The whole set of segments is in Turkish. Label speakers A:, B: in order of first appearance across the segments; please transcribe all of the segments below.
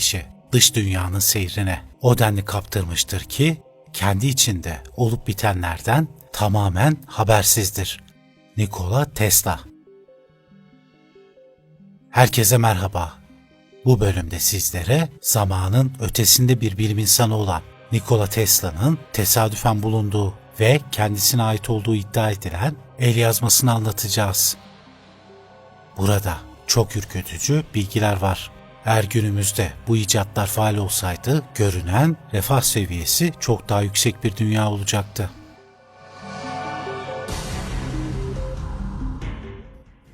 A: kişi dış dünyanın seyrine o denli kaptırmıştır ki kendi içinde olup bitenlerden tamamen habersizdir. Nikola Tesla Herkese merhaba. Bu bölümde sizlere zamanın ötesinde bir bilim insanı olan Nikola Tesla'nın tesadüfen bulunduğu ve kendisine ait olduğu iddia edilen el yazmasını anlatacağız. Burada çok ürkütücü bilgiler var. Eğer günümüzde bu icatlar faal olsaydı görünen refah seviyesi çok daha yüksek bir dünya olacaktı.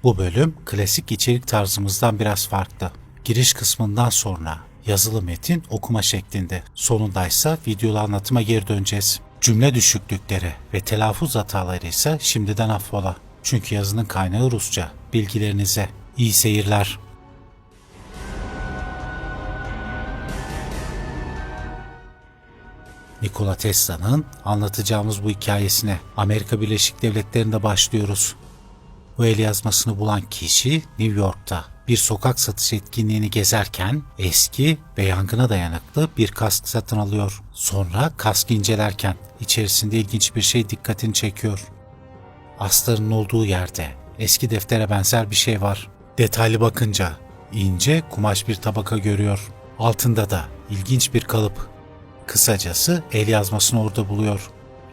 A: Bu bölüm klasik içerik tarzımızdan biraz farklı. Giriş kısmından sonra yazılı metin okuma şeklinde. Sonundaysa videolu anlatıma geri döneceğiz. Cümle düşüklükleri ve telaffuz hataları ise şimdiden affola. Çünkü yazının kaynağı Rusça. Bilgilerinize iyi seyirler. Nikola Tesla'nın anlatacağımız bu hikayesine Amerika Birleşik Devletleri'nde başlıyoruz. Bu el yazmasını bulan kişi New York'ta bir sokak satış etkinliğini gezerken eski ve yangına dayanıklı bir kask satın alıyor. Sonra kaskı incelerken içerisinde ilginç bir şey dikkatini çekiyor. Astarın olduğu yerde eski deftere benzer bir şey var. Detaylı bakınca ince kumaş bir tabaka görüyor. Altında da ilginç bir kalıp. Kısacası el yazmasını orada buluyor.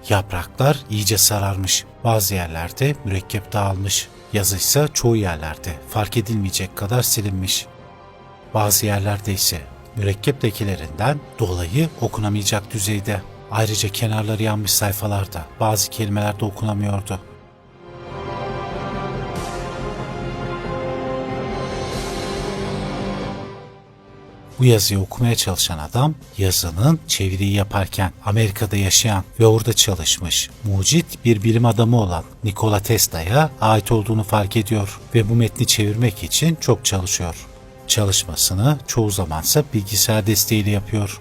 A: Yapraklar iyice sararmış. Bazı yerlerde mürekkep dağılmış. Yazı ise çoğu yerlerde fark edilmeyecek kadar silinmiş. Bazı yerlerde ise mürekkep lekelerinden dolayı okunamayacak düzeyde. Ayrıca kenarları yanmış sayfalarda bazı kelimeler de okunamıyordu. Bu yazıyı okumaya çalışan adam yazının çeviriyi yaparken Amerika'da yaşayan ve orada çalışmış mucit bir bilim adamı olan Nikola Tesla'ya ait olduğunu fark ediyor ve bu metni çevirmek için çok çalışıyor. Çalışmasını çoğu zamansa bilgisayar desteğiyle yapıyor.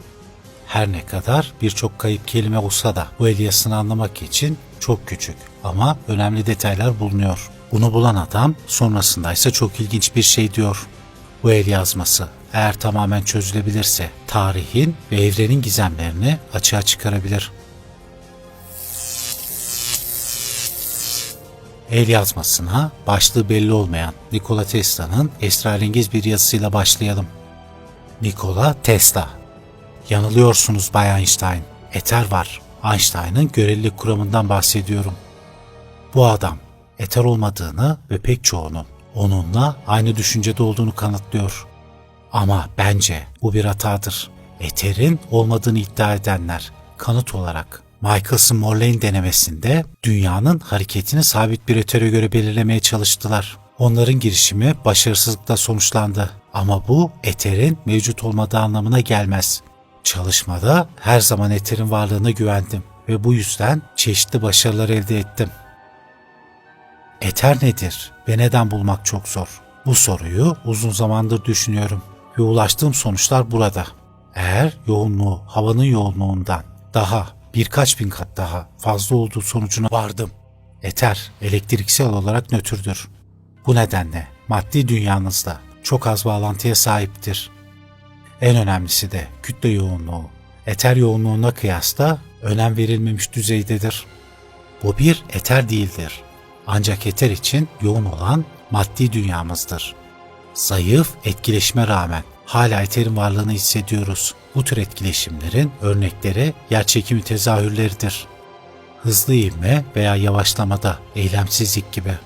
A: Her ne kadar birçok kayıp kelime olsa da bu el yazısını anlamak için çok küçük ama önemli detaylar bulunuyor. Bunu bulan adam sonrasında ise çok ilginç bir şey diyor. Bu el yazması eğer tamamen çözülebilirse tarihin ve evrenin gizemlerini açığa çıkarabilir. El yazmasına başlığı belli olmayan Nikola Tesla'nın esrarengiz bir yazısıyla başlayalım. Nikola Tesla Yanılıyorsunuz Bay Einstein. Eter var. Einstein'ın görelilik kuramından bahsediyorum. Bu adam eter olmadığını ve pek çoğunun onunla aynı düşüncede olduğunu kanıtlıyor. Ama bence bu bir hatadır. Eterin olmadığını iddia edenler kanıt olarak Michelson Morley'in denemesinde dünyanın hareketini sabit bir etere göre belirlemeye çalıştılar. Onların girişimi başarısızlıkla sonuçlandı. Ama bu eterin mevcut olmadığı anlamına gelmez. Çalışmada her zaman eterin varlığına güvendim ve bu yüzden çeşitli başarılar elde ettim. Eter nedir ve neden bulmak çok zor? Bu soruyu uzun zamandır düşünüyorum ve ulaştığım sonuçlar burada. Eğer yoğunluğu havanın yoğunluğundan daha birkaç bin kat daha fazla olduğu sonucuna vardım. Eter elektriksel olarak nötrdür. Bu nedenle maddi dünyanızda çok az bağlantıya sahiptir. En önemlisi de kütle yoğunluğu. Eter yoğunluğuna kıyasla önem verilmemiş düzeydedir. Bu bir eter değildir. Ancak eter için yoğun olan maddi dünyamızdır. Zayıf etkileşime rağmen hala eterin varlığını hissediyoruz. Bu tür etkileşimlerin örnekleri yerçekimi tezahürleridir. Hızlı ivme veya yavaşlamada eylemsizlik gibi.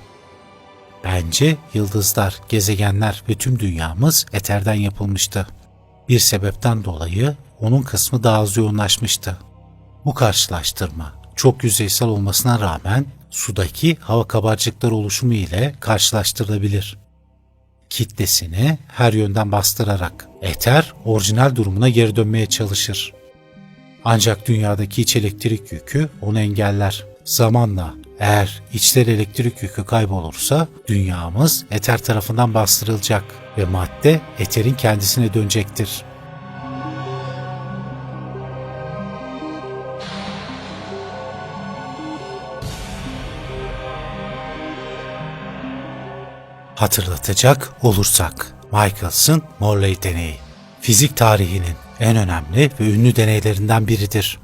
A: Bence yıldızlar, gezegenler ve tüm dünyamız eterden yapılmıştı. Bir sebepten dolayı onun kısmı daha az yoğunlaşmıştı. Bu karşılaştırma çok yüzeysel olmasına rağmen sudaki hava kabarcıkları oluşumu ile karşılaştırılabilir. Kitlesini her yönden bastırarak eter orijinal durumuna geri dönmeye çalışır. Ancak dünyadaki iç elektrik yükü onu engeller. Zamanla eğer içler elektrik yükü kaybolursa dünyamız eter tarafından bastırılacak ve madde eterin kendisine dönecektir. Hatırlatacak olursak Michelson Morley deneyi. fizik tarihinin en önemli ve ünlü deneylerinden biridir.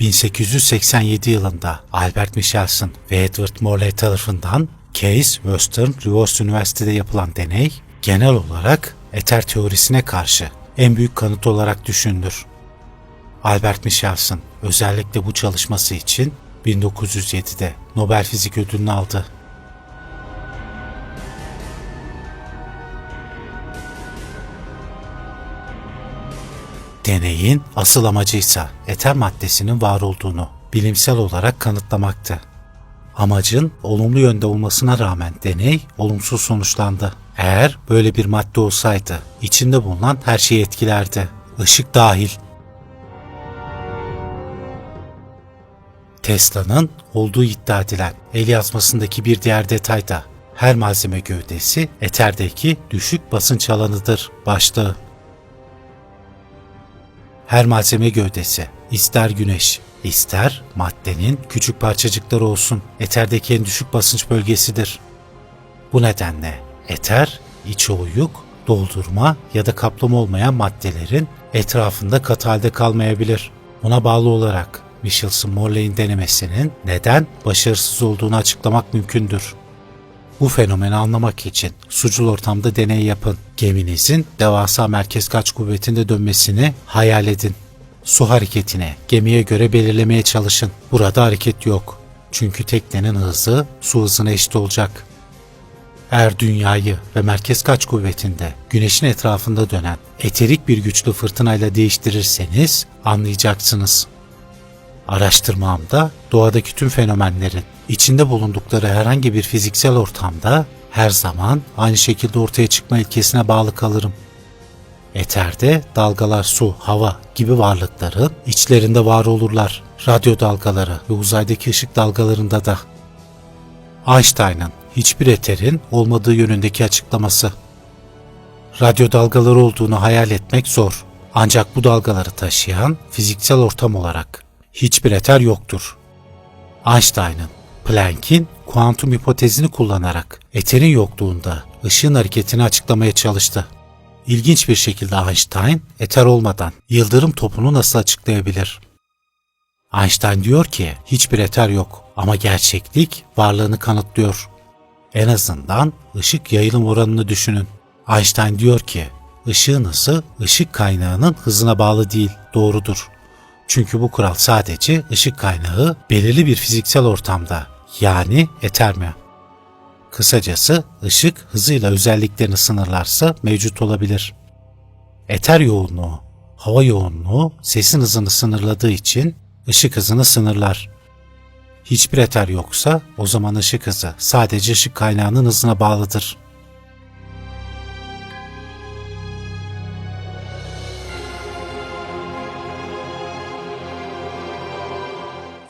A: 1887 yılında Albert Michelson ve Edward Morley tarafından Case Western Reverse Üniversitede yapılan deney, genel olarak eter teorisine karşı en büyük kanıt olarak düşünülür. Albert Michelson özellikle bu çalışması için 1907'de Nobel Fizik Ödülünü aldı. Deneyin asıl amacıysa eter maddesinin var olduğunu bilimsel olarak kanıtlamaktı. Amacın olumlu yönde olmasına rağmen deney olumsuz sonuçlandı. Eğer böyle bir madde olsaydı içinde bulunan her şeyi etkilerdi. Işık dahil. Tesla'nın olduğu iddia edilen el yazmasındaki bir diğer detay da her malzeme gövdesi eterdeki düşük basınç alanıdır başlığı. Her malzeme gövdesi, ister güneş, ister maddenin küçük parçacıkları olsun, eterdeki en düşük basınç bölgesidir. Bu nedenle eter, içi oyuk, doldurma ya da kaplama olmayan maddelerin etrafında katı halde kalmayabilir. Buna bağlı olarak Michelson-Morley'in denemesinin neden başarısız olduğunu açıklamak mümkündür. Bu fenomeni anlamak için sucul ortamda deney yapın. Geminizin devasa merkez kaç kuvvetinde dönmesini hayal edin. Su hareketini gemiye göre belirlemeye çalışın. Burada hareket yok. Çünkü teknenin hızı su hızına eşit olacak. Eğer dünyayı ve merkez kaç kuvvetinde güneşin etrafında dönen eterik bir güçlü fırtınayla değiştirirseniz anlayacaksınız. Araştırmamda doğadaki tüm fenomenlerin içinde bulundukları herhangi bir fiziksel ortamda her zaman aynı şekilde ortaya çıkma ilkesine bağlı kalırım. Eterde dalgalar su, hava gibi varlıkların içlerinde var olurlar. Radyo dalgaları ve uzaydaki ışık dalgalarında da. Einstein'ın hiçbir eterin olmadığı yönündeki açıklaması. Radyo dalgaları olduğunu hayal etmek zor. Ancak bu dalgaları taşıyan fiziksel ortam olarak hiçbir eter yoktur. Einstein'ın Planck'in kuantum hipotezini kullanarak eterin yokluğunda ışığın hareketini açıklamaya çalıştı. İlginç bir şekilde Einstein eter olmadan yıldırım topunu nasıl açıklayabilir? Einstein diyor ki hiçbir eter yok ama gerçeklik varlığını kanıtlıyor. En azından ışık yayılım oranını düşünün. Einstein diyor ki ışığın hızı ışık kaynağının hızına bağlı değil, doğrudur. Çünkü bu kural sadece ışık kaynağı belirli bir fiziksel ortamda yani eter mi? Kısacası ışık hızıyla özelliklerini sınırlarsa mevcut olabilir. Eter yoğunluğu, hava yoğunluğu sesin hızını sınırladığı için ışık hızını sınırlar. Hiçbir eter yoksa o zaman ışık hızı sadece ışık kaynağının hızına bağlıdır.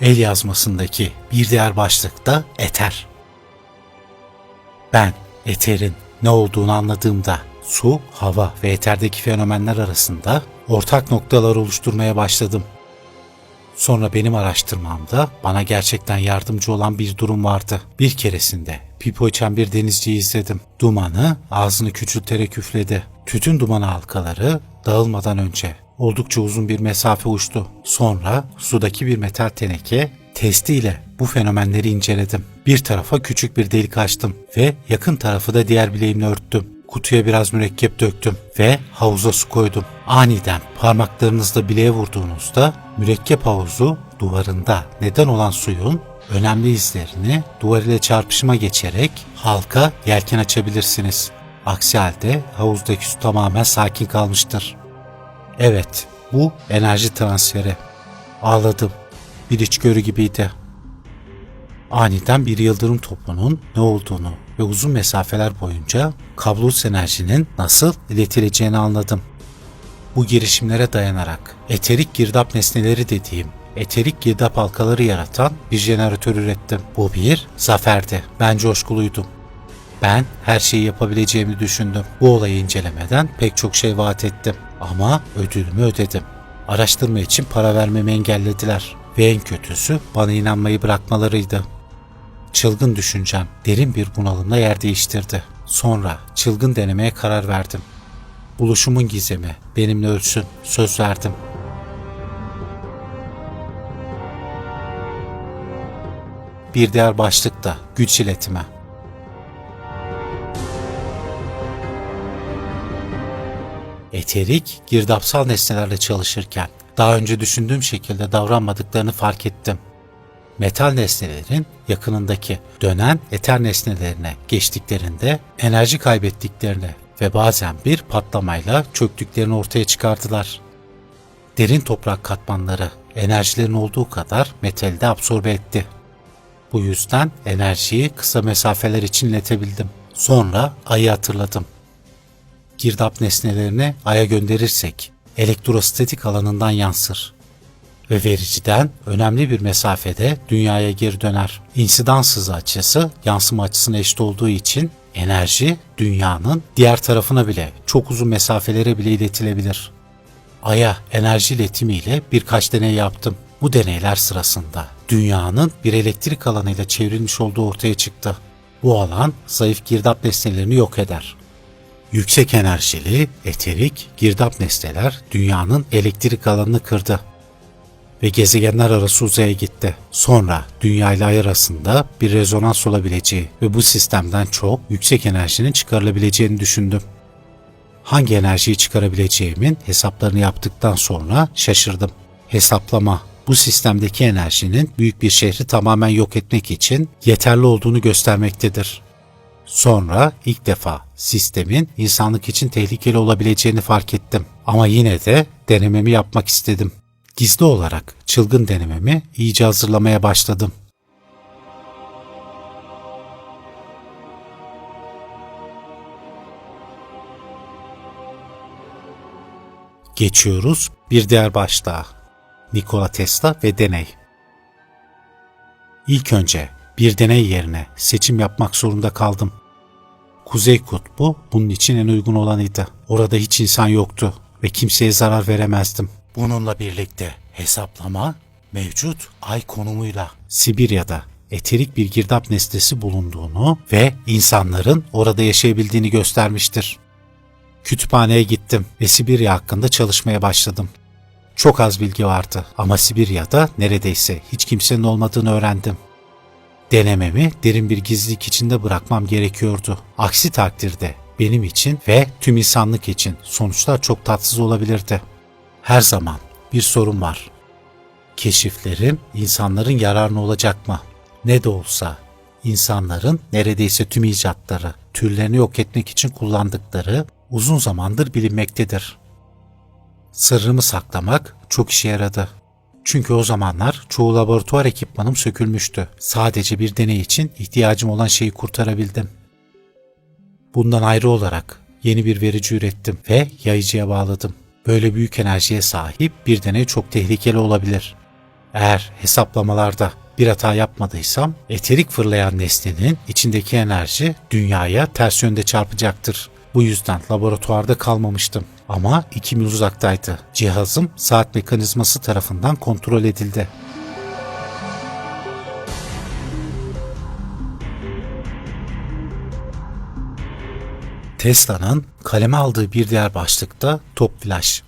A: El yazmasındaki bir diğer başlık da eter. Ben eterin ne olduğunu anladığımda su, hava ve eterdeki fenomenler arasında ortak noktalar oluşturmaya başladım. Sonra benim araştırmamda bana gerçekten yardımcı olan bir durum vardı. Bir keresinde pipo içen bir denizciyi izledim. Dumanı ağzını küçülterek üfledi. Tütün dumanı halkaları dağılmadan önce oldukça uzun bir mesafe uçtu. Sonra sudaki bir metal teneke testiyle bu fenomenleri inceledim. Bir tarafa küçük bir delik açtım ve yakın tarafı da diğer bileğimle örttüm. Kutuya biraz mürekkep döktüm ve havuza su koydum. Aniden parmaklarınızla bileğe vurduğunuzda mürekkep havuzu duvarında neden olan suyun önemli izlerini duvar ile çarpışma geçerek halka yelken açabilirsiniz. Aksi halde havuzdaki su tamamen sakin kalmıştır. Evet, bu enerji transferi. Ağladım. Bir içgörü gibiydi. Aniden bir yıldırım topunun ne olduğunu ve uzun mesafeler boyunca kablosuz enerjinin nasıl iletileceğini anladım. Bu girişimlere dayanarak eterik girdap nesneleri dediğim eterik girdap halkaları yaratan bir jeneratör ürettim. Bu bir zaferdi. Ben coşkuluydum. Ben her şeyi yapabileceğimi düşündüm. Bu olayı incelemeden pek çok şey vaat ettim. Ama ödülümü ödedim. Araştırma için para vermemi engellediler. Ve en kötüsü bana inanmayı bırakmalarıydı. Çılgın düşüncem derin bir bunalımla yer değiştirdi. Sonra çılgın denemeye karar verdim. Buluşumun gizemi. Benimle ölsün. Söz verdim. Bir diğer başlık da güç iletimi. Eterik, girdapsal nesnelerle çalışırken daha önce düşündüğüm şekilde davranmadıklarını fark ettim. Metal nesnelerin yakınındaki dönen eter nesnelerine geçtiklerinde enerji kaybettiklerini ve bazen bir patlamayla çöktüklerini ortaya çıkardılar. Derin toprak katmanları enerjilerin olduğu kadar metali de absorbe etti. Bu yüzden enerjiyi kısa mesafeler için iletebildim. Sonra ayı hatırladım. Girdap nesnelerini aya gönderirsek elektrostatik alanından yansır ve vericiden önemli bir mesafede dünyaya geri döner. İnsidans hızı açısı yansıma açısına eşit olduğu için enerji dünyanın diğer tarafına bile çok uzun mesafelere bile iletilebilir. Ay'a enerji iletimiyle birkaç deney yaptım. Bu deneyler sırasında dünyanın bir elektrik alanıyla çevrilmiş olduğu ortaya çıktı. Bu alan zayıf girdap nesnelerini yok eder. Yüksek enerjili, eterik, girdap nesneler dünyanın elektrik alanını kırdı ve gezegenler arası uzaya gitti. Sonra Dünya ile Ay arasında bir rezonans olabileceği ve bu sistemden çok yüksek enerjinin çıkarılabileceğini düşündüm. Hangi enerjiyi çıkarabileceğimin hesaplarını yaptıktan sonra şaşırdım. Hesaplama bu sistemdeki enerjinin büyük bir şehri tamamen yok etmek için yeterli olduğunu göstermektedir. Sonra ilk defa sistemin insanlık için tehlikeli olabileceğini fark ettim. Ama yine de denememi yapmak istedim. Gizli olarak çılgın denememi iyice hazırlamaya başladım. Geçiyoruz bir diğer başlığa. Nikola Tesla ve deney. İlk önce bir deney yerine seçim yapmak zorunda kaldım. Kuzey Kutbu bunun için en uygun olanıydı. Orada hiç insan yoktu ve kimseye zarar veremezdim. Bununla birlikte hesaplama mevcut ay konumuyla Sibirya'da eterik bir girdap nesnesi bulunduğunu ve insanların orada yaşayabildiğini göstermiştir. Kütüphaneye gittim ve Sibirya hakkında çalışmaya başladım. Çok az bilgi vardı ama Sibirya'da neredeyse hiç kimsenin olmadığını öğrendim. Denememi derin bir gizlilik içinde bırakmam gerekiyordu. Aksi takdirde benim için ve tüm insanlık için sonuçlar çok tatsız olabilirdi. Her zaman bir sorun var. Keşiflerim insanların yararına olacak mı? Ne de olsa insanların neredeyse tüm icatları, türlerini yok etmek için kullandıkları uzun zamandır bilinmektedir. Sırrımı saklamak çok işe yaradı. Çünkü o zamanlar çoğu laboratuvar ekipmanım sökülmüştü. Sadece bir deney için ihtiyacım olan şeyi kurtarabildim. Bundan ayrı olarak yeni bir verici ürettim ve yayıcıya bağladım. Böyle büyük enerjiye sahip bir deney çok tehlikeli olabilir. Eğer hesaplamalarda bir hata yapmadıysam eterik fırlayan nesnenin içindeki enerji dünyaya ters yönde çarpacaktır. Bu yüzden laboratuvarda kalmamıştım. Ama iki mil uzaktaydı. Cihazım saat mekanizması tarafından kontrol edildi. Tesla'nın kaleme aldığı bir diğer başlıkta top flash.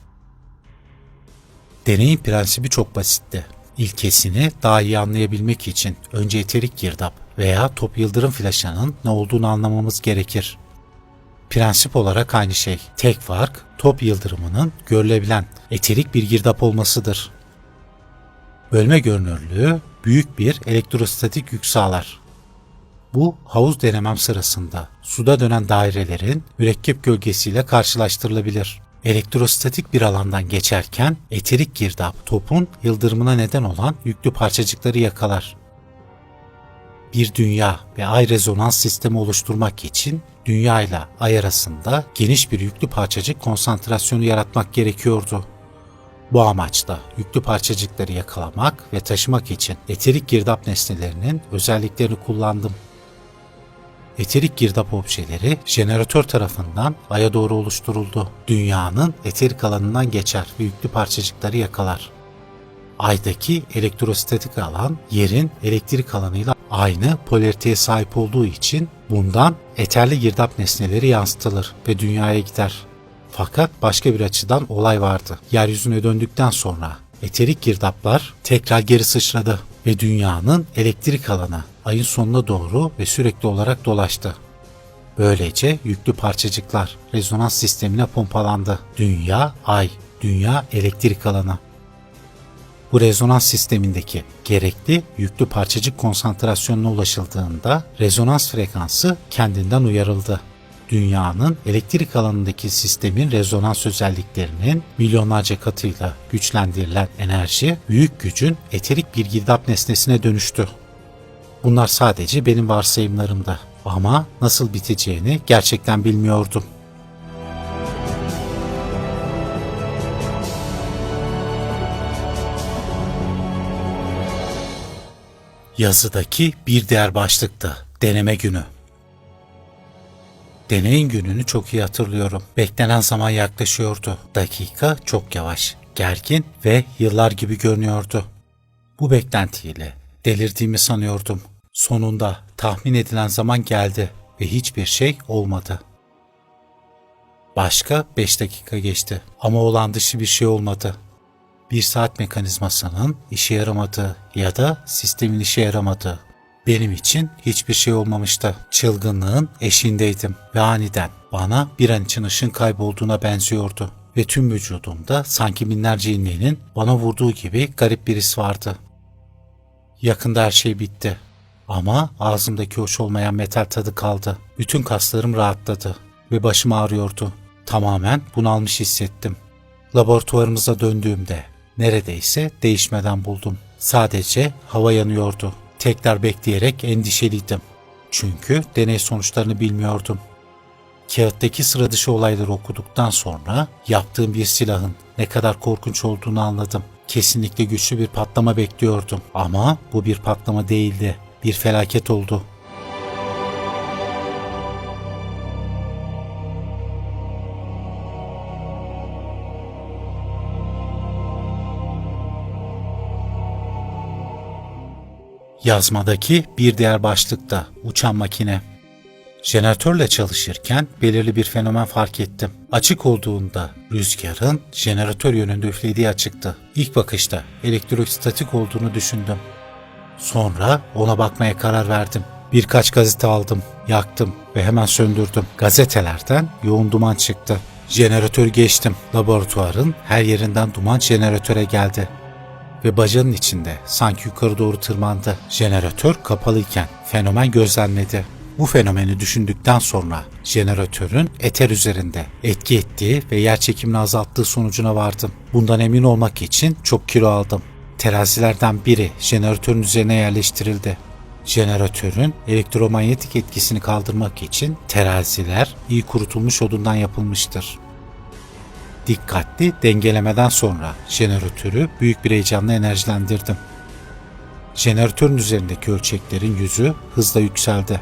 A: Deneyin prensibi çok basitti. İlkesini daha iyi anlayabilmek için önce eterik girdap veya top yıldırım flaşının ne olduğunu anlamamız gerekir. Prensip olarak aynı şey. Tek fark top yıldırımının görülebilen eterik bir girdap olmasıdır. Bölme görünürlüğü büyük bir elektrostatik yük sağlar. Bu havuz denemem sırasında suda dönen dairelerin mürekkep gölgesiyle karşılaştırılabilir. Elektrostatik bir alandan geçerken eterik girdap topun yıldırımına neden olan yüklü parçacıkları yakalar. Bir dünya ve ay rezonans sistemi oluşturmak için dünya ile ay arasında geniş bir yüklü parçacık konsantrasyonu yaratmak gerekiyordu. Bu amaçla yüklü parçacıkları yakalamak ve taşımak için eterik girdap nesnelerinin özelliklerini kullandım. Eterik girdap objeleri jeneratör tarafından Ay'a doğru oluşturuldu. Dünyanın eterik alanından geçer ve yüklü parçacıkları yakalar. Ay'daki elektrostatik alan yerin elektrik alanıyla aynı polariteye sahip olduğu için bundan eterli girdap nesneleri yansıtılır ve dünyaya gider. Fakat başka bir açıdan olay vardı. Yeryüzüne döndükten sonra eterik girdaplar tekrar geri sıçradı ve dünyanın elektrik alanı ayın sonuna doğru ve sürekli olarak dolaştı. Böylece yüklü parçacıklar rezonans sistemine pompalandı. Dünya, ay, dünya elektrik alanı. Bu rezonans sistemindeki gerekli yüklü parçacık konsantrasyonuna ulaşıldığında rezonans frekansı kendinden uyarıldı. Dünyanın elektrik alanındaki sistemin rezonans özelliklerinin milyonlarca katıyla güçlendirilen enerji büyük gücün eterik bir girdap nesnesine dönüştü. Bunlar sadece benim varsayımlarımda ama nasıl biteceğini gerçekten bilmiyordum. Yazıdaki bir diğer başlıktı. Deneme günü. Deneyin gününü çok iyi hatırlıyorum. Beklenen zaman yaklaşıyordu. Dakika çok yavaş, gergin ve yıllar gibi görünüyordu. Bu beklentiyle delirdiğimi sanıyordum. Sonunda tahmin edilen zaman geldi ve hiçbir şey olmadı. Başka 5 dakika geçti ama olan dışı bir şey olmadı. Bir saat mekanizmasının işe yaramadığı ya da sistemin işe yaramadığı. Benim için hiçbir şey olmamıştı. Çılgınlığın eşiğindeydim ve aniden bana bir an için ışın kaybolduğuna benziyordu. Ve tüm vücudumda sanki binlerce ilmeğinin bana vurduğu gibi garip bir his vardı. Yakında her şey bitti. Ama ağzımdaki hoş olmayan metal tadı kaldı. Bütün kaslarım rahatladı ve başım ağrıyordu. Tamamen bunalmış hissettim. Laboratuvarımıza döndüğümde neredeyse değişmeden buldum. Sadece hava yanıyordu. Tekrar bekleyerek endişeliydim. Çünkü deney sonuçlarını bilmiyordum. Kağıttaki sıra dışı olayları okuduktan sonra yaptığım bir silahın ne kadar korkunç olduğunu anladım. Kesinlikle güçlü bir patlama bekliyordum ama bu bir patlama değildi. Bir felaket oldu. Yazmadaki bir diğer başlıkta uçan makine. Jeneratörle çalışırken belirli bir fenomen fark ettim. Açık olduğunda rüzgarın jeneratör yönünde üflediği açıktı. İlk bakışta elektrostatik olduğunu düşündüm. Sonra ona bakmaya karar verdim. Birkaç gazete aldım, yaktım ve hemen söndürdüm. Gazetelerden yoğun duman çıktı. Jeneratörü geçtim. Laboratuvarın her yerinden duman jeneratöre geldi ve bacanın içinde sanki yukarı doğru tırmandı. Jeneratör kapalıyken fenomen gözlemledi. Bu fenomeni düşündükten sonra jeneratörün eter üzerinde etki ettiği ve yer çekimini azalttığı sonucuna vardım. Bundan emin olmak için çok kilo aldım. Terazilerden biri jeneratörün üzerine yerleştirildi. Jeneratörün elektromanyetik etkisini kaldırmak için teraziler iyi kurutulmuş odundan yapılmıştır. Dikkatli dengelemeden sonra jeneratörü büyük bir heyecanla enerjilendirdim. Jeneratörün üzerindeki ölçeklerin yüzü hızla yükseldi.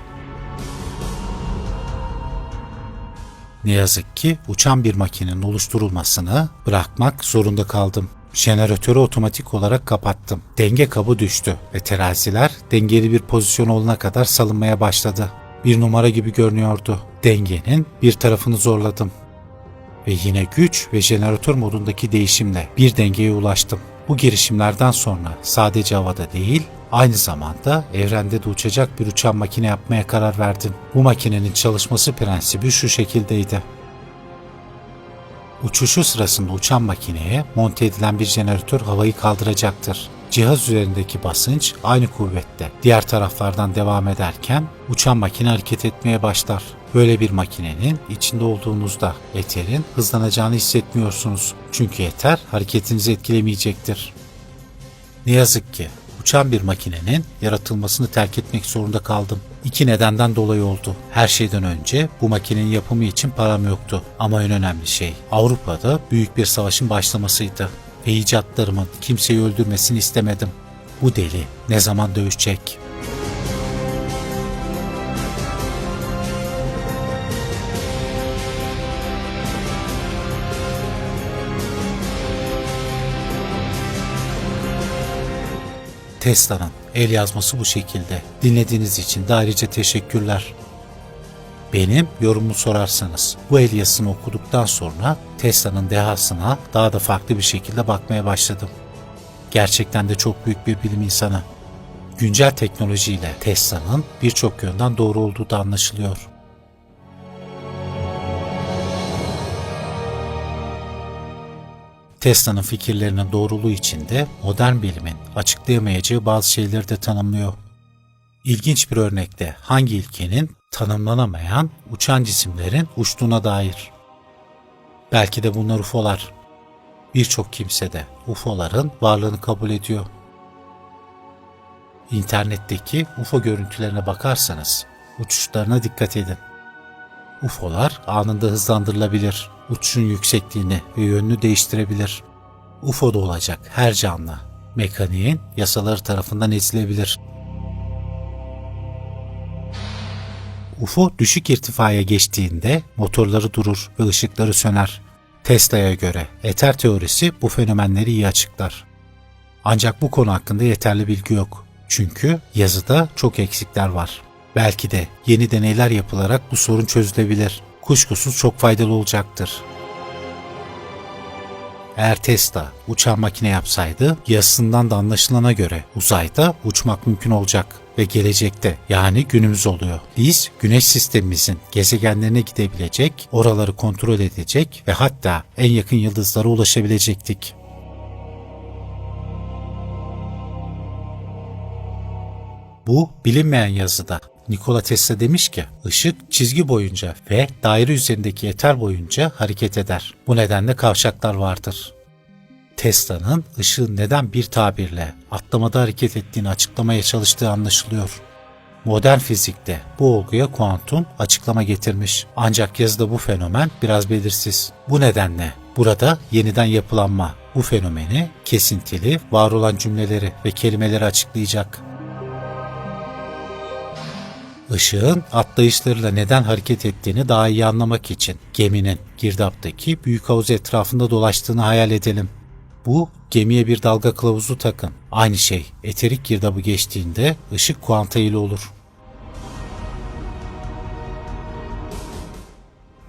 A: Ne yazık ki uçan bir makinenin oluşturulmasını bırakmak zorunda kaldım. Jeneratörü otomatik olarak kapattım. Denge kabı düştü ve teraziler dengeli bir pozisyon olana kadar salınmaya başladı. Bir numara gibi görünüyordu. Dengenin bir tarafını zorladım ve yine güç ve jeneratör modundaki değişimle bir dengeye ulaştım. Bu girişimlerden sonra sadece havada değil, aynı zamanda evrende de uçacak bir uçan makine yapmaya karar verdim. Bu makinenin çalışması prensibi şu şekildeydi. Uçuşu sırasında uçan makineye monte edilen bir jeneratör havayı kaldıracaktır. Cihaz üzerindeki basınç aynı kuvvette diğer taraflardan devam ederken uçan makine hareket etmeye başlar. Böyle bir makinenin içinde olduğunuzda eterin hızlanacağını hissetmiyorsunuz. Çünkü eter hareketinizi etkilemeyecektir. Ne yazık ki uçan bir makinenin yaratılmasını terk etmek zorunda kaldım. İki nedenden dolayı oldu. Her şeyden önce bu makinenin yapımı için param yoktu. Ama en önemli şey Avrupa'da büyük bir savaşın başlamasıydı. Ve icatlarımın kimseyi öldürmesini istemedim. Bu deli ne zaman dövüşecek?'' Tesla'nın el yazması bu şekilde. Dinlediğiniz için de ayrıca teşekkürler. Benim yorumumu sorarsanız bu el yazısını okuduktan sonra Tesla'nın dehasına daha da farklı bir şekilde bakmaya başladım. Gerçekten de çok büyük bir bilim insanı. Güncel teknolojiyle Tesla'nın birçok yönden doğru olduğu da anlaşılıyor. Tesla'nın fikirlerinin doğruluğu içinde modern bilimin açıklayamayacağı bazı şeyleri de tanımlıyor. İlginç bir örnekte hangi ilkenin tanımlanamayan uçan cisimlerin uçtuğuna dair. Belki de bunlar UFO'lar. Birçok kimse de UFO'ların varlığını kabul ediyor. İnternetteki UFO görüntülerine bakarsanız uçuşlarına dikkat edin. UFO'lar anında hızlandırılabilir, uçuşun yüksekliğini ve yönünü değiştirebilir. UFO'da olacak her canlı mekaniğin yasaları tarafından ezilebilir. UFO düşük irtifaya geçtiğinde motorları durur ve ışıkları söner. Tesla'ya göre eter teorisi bu fenomenleri iyi açıklar. Ancak bu konu hakkında yeterli bilgi yok. Çünkü yazıda çok eksikler var. Belki de yeni deneyler yapılarak bu sorun çözülebilir. Kuşkusuz çok faydalı olacaktır. Eğer Tesla uçan makine yapsaydı yazısından da anlaşılana göre uzayda uçmak mümkün olacak ve gelecekte yani günümüz oluyor. Biz güneş sistemimizin gezegenlerine gidebilecek, oraları kontrol edecek ve hatta en yakın yıldızlara ulaşabilecektik. Bu bilinmeyen yazıda Nikola Tesla demiş ki ışık çizgi boyunca ve daire üzerindeki eter boyunca hareket eder. Bu nedenle kavşaklar vardır. Tesla'nın ışığın neden bir tabirle atlamada hareket ettiğini açıklamaya çalıştığı anlaşılıyor. Modern fizikte bu olguya kuantum açıklama getirmiş. Ancak yazıda bu fenomen biraz belirsiz. Bu nedenle burada yeniden yapılanma bu fenomeni kesintili, var olan cümleleri ve kelimeleri açıklayacak. Işığın atlayışlarıyla neden hareket ettiğini daha iyi anlamak için geminin girdaptaki büyük havuz etrafında dolaştığını hayal edelim. Bu gemiye bir dalga kılavuzu takın. Aynı şey eterik girdabı geçtiğinde ışık kuanta ile olur.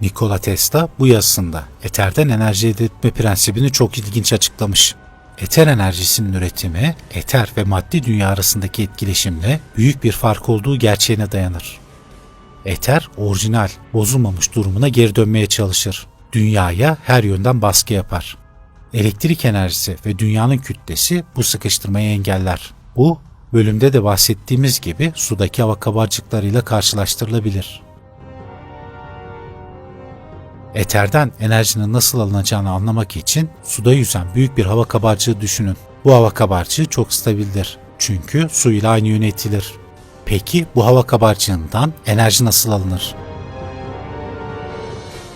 A: Nikola Tesla bu yazısında eterden enerji elde prensibini çok ilginç açıklamış. Eter enerjisinin üretimi, eter ve maddi dünya arasındaki etkileşimle büyük bir fark olduğu gerçeğine dayanır. Eter, orijinal, bozulmamış durumuna geri dönmeye çalışır. Dünyaya her yönden baskı yapar. Elektrik enerjisi ve dünyanın kütlesi bu sıkıştırmayı engeller. Bu, bölümde de bahsettiğimiz gibi sudaki hava kabarcıklarıyla karşılaştırılabilir. Eterden enerjinin nasıl alınacağını anlamak için suda yüzen büyük bir hava kabarcığı düşünün. Bu hava kabarcığı çok stabildir. Çünkü su ile aynı yöne itilir. Peki bu hava kabarcığından enerji nasıl alınır?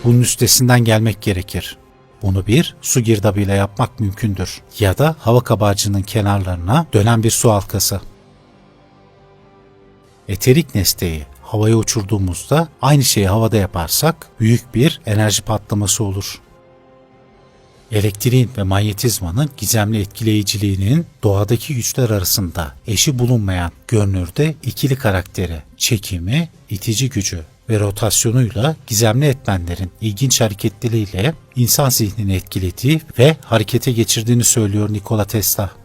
A: Bunun üstesinden gelmek gerekir. Bunu bir su girdabıyla yapmak mümkündür. Ya da hava kabarcığının kenarlarına dönen bir su halkası. Eterik nesneyi havaya uçurduğumuzda aynı şeyi havada yaparsak büyük bir enerji patlaması olur. Elektriğin ve manyetizmanın gizemli etkileyiciliğinin doğadaki güçler arasında eşi bulunmayan görünürde ikili karakteri, çekimi, itici gücü ve rotasyonuyla gizemli etmenlerin ilginç hareketliliğiyle insan zihnini etkilediği ve harekete geçirdiğini söylüyor Nikola Tesla.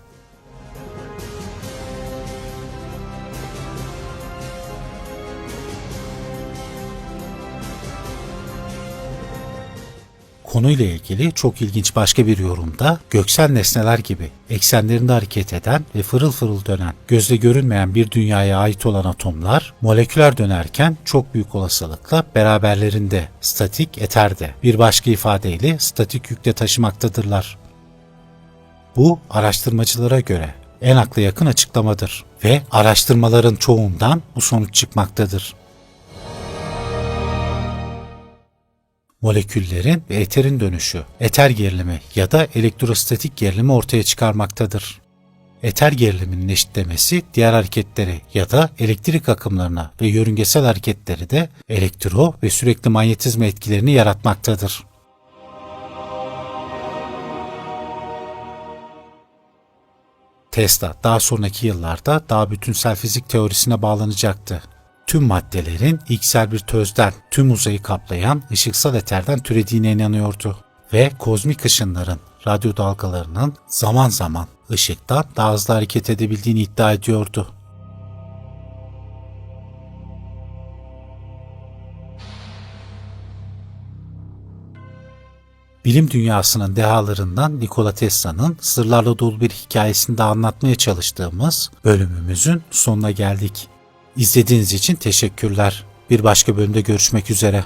A: Konuyla ilgili çok ilginç başka bir yorumda göksel nesneler gibi eksenlerinde hareket eden ve fırıl fırıl dönen, gözle görünmeyen bir dünyaya ait olan atomlar moleküler dönerken çok büyük olasılıkla beraberlerinde statik eterde bir başka ifadeyle statik yükle taşımaktadırlar. Bu araştırmacılara göre en akla yakın açıklamadır ve araştırmaların çoğundan bu sonuç çıkmaktadır. Moleküllerin ve eterin dönüşü, eter gerilimi ya da elektrostatik gerilimi ortaya çıkarmaktadır. Eter geriliminin eşitlemesi diğer hareketleri ya da elektrik akımlarına ve yörüngesel hareketleri de elektro ve sürekli manyetizma etkilerini yaratmaktadır. Tesla daha sonraki yıllarda daha bütünsel fizik teorisine bağlanacaktı. Tüm maddelerin ilksel bir tözden tüm uzayı kaplayan ışıksal eterden türediğine inanıyordu ve kozmik ışınların radyo dalgalarının zaman zaman ışıktan daha hızlı hareket edebildiğini iddia ediyordu. bilim dünyasının dehalarından Nikola Tesla'nın sırlarla dolu bir hikayesini de anlatmaya çalıştığımız bölümümüzün sonuna geldik. İzlediğiniz için teşekkürler. Bir başka bölümde görüşmek üzere.